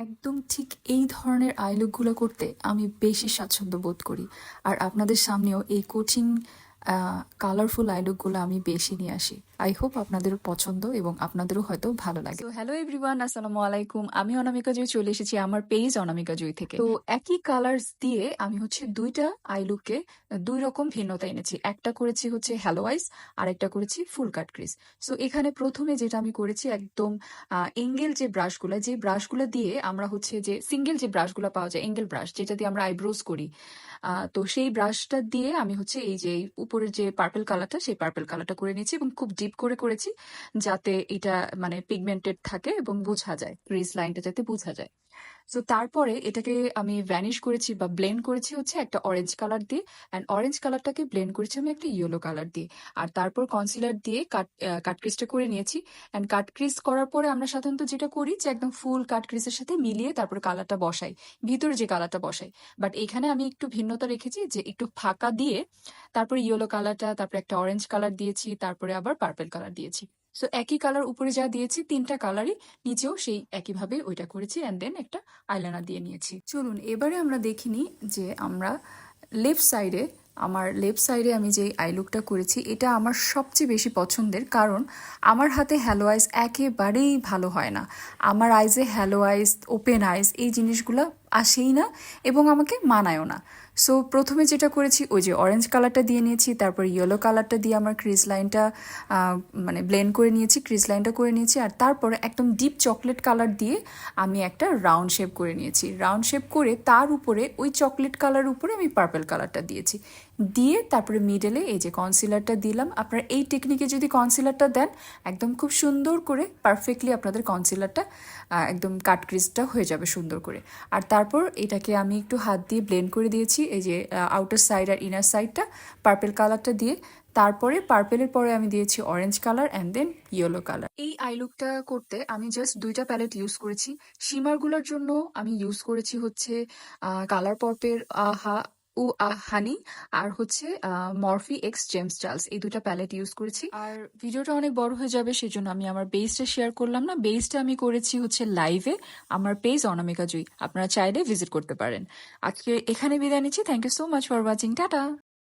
একদম ঠিক এই ধরনের আইলুকগুলো করতে আমি বেশি স্বাচ্ছন্দ্য বোধ করি। আর আপনাদের সামনেও এই কঠিন কালারফুল আই লুকগুলো আমি বেশি নিয়ে আসি। আই হোপ আপনাদের পছন্দ এবং আপনাদেরও হয়তো ভালো লাগে। হ্যালো এভরিওয়ান আসসালামু আলাইকুম। আমি অনামিকা জুই চলে এসেছি আমার পেজ অনামিকা জুই থেকে। তো একই কালার্স দিয়ে আমি হচ্ছে দুইটা আই লুককে দুই রকম ভিন্নতা এনেছি। একটা করেছি হচ্ছে হ্যালো আইস আর একটা করেছি ফুল কাট ক্রিজ সো এখানে প্রথমে যেটা আমি করেছি একদম এঙ্গেল যে ব্রাশগুলো যে ব্রাশগুলো দিয়ে আমরা হচ্ছে যে সিঙ্গেল যে ব্রাশগুলো পাওয়া যায় এঙ্গেল ব্রাশ যেটা দিয়ে আমরা আইব্রোজ করি। তো সেই ব্রাশটা দিয়ে আমি হচ্ছে এই যে উপরের যে পার্পেল কালারটা সেই পার্পেল কালারটা করে নিয়েছি এবং খুব ডিপ করে করেছি যাতে এটা মানে পিগমেন্টেড থাকে এবং বোঝা যায় ক্রিজ লাইনটা যাতে বোঝা যায়। তো তারপরে এটাকে আমি ভ্যানিশ করেছি বা ব্লেন্ড করেছি হচ্ছে একটা অরেঞ্জ কালার দিয়ে অ্যান্ড অরেঞ্জ কালারটাকে ব্লেন্ড করেছি আমি একটা ইয়েলো কালার দিয়ে। আর তারপর কনসিলার দিয়ে কাট কাট ক্রিজটা করে নিয়েছি। অ্যান্ড কাট ক্রিজ করার পরে আমরা সাধারণত যেটা করি যে একদম ফুল কাট ক্রিজের সাথে মিলিয়ে তারপর কালারটা বসাই, ভিতরে যে কালারটা বসাই। বাট এখানে আমি একটু ভিন্নতা রেখেছি যে একটু ফাঁকা দিয়ে তারপরে ইয়েলো কালারটা তারপরে একটা অরেঞ্জ কালার দিয়েছি, তারপরে আবার পার্পেল কালার দিয়েছি। সো একই কালার উপরে যা দিয়েছি, তিনটা কালারই নিচেও সেই একইভাবে ওইটা করেছি অ্যান্ড দেন একটা আইলাইনার দিয়ে নিয়েছি। চলুন, এবারে আমরা দেখিনি যে আমরা লেফট সাইডে আমার লেফট সাইডে আমি যে আই লুকটা করেছি, এটা আমার সবচেয়ে বেশি পছন্দের কারণ আমার হাতে হ্যালো আইস একেবারেই ভালো হয় না। আমার আইজে হ্যালো আইস ওপেন আইস এই জিনিসগুলো আসেই না এবং আমাকে মানায়ও না। সো প্রথমে যেটা করেছি, ওই যে অরেঞ্জ কালারটা দিয়ে নিয়েছি, তারপর ইয়েলো কালারটা দিয়ে আমার ক্রিজ লাইনটা মানে ব্লেন্ড করে নিয়েছি ক্রিজ লাইনটা করে নিয়েছি, আর তারপরে একদম ডিপ চকলেট কালার দিয়ে আমি একটা রাউন্ড শেপ করে নিয়েছি। রাউন্ড শেপ করে তার উপরে ওই চকলেট কালার উপরে আমি পার্পল কালারটা দিয়েছি। দিয়ে তারপরে মিডলে এই যে কনসিলারটা দিলাম। আপনারা এই টেকনিকে যদি কনসিলারটা দেন, একদম খুব সুন্দর করে পারফেক্টলি আপনাদের কনসিলারটা একদম কাট ক্রিজটা হয়ে যাবে সুন্দর করে। আর তারপর এটাকে আমি একটু হাত দিয়ে ব্লেন্ড করে দিয়েছি। এই যে আউটার সাইড আর ইনার সাইডটা পার্পেল কালারটা দিয়ে। তারপরে পার্পেলের পরে আমি দিয়েছি orange colour and then yellow colour এই আই লুকটা করতে আমি জাস্ট দুইটা প্যালেট ইউজ করেছি। শিমারগুলোর জন্য আমি ইউজ করেছি হচ্ছে কালার পর্পের আহা ও হানি আর হচ্ছে মরফি এক্স, জেমস চার্লস। এই দুটা প্যালেট ইউজ করেছি। আর ভিডিওটা অনেক বড় হয়ে যাবে, সেজন্য আমি আমার বেসটা শেয়ার করলাম না। বেসটা আমি করেছি হচ্ছে লাইভে আমার পেজ অনামিকা জুই। আপনারা চাইলে ভিজিট করতে পারেন। আজকে এখানে বিদায় নিচ্ছি। Thank you so much for watching tata!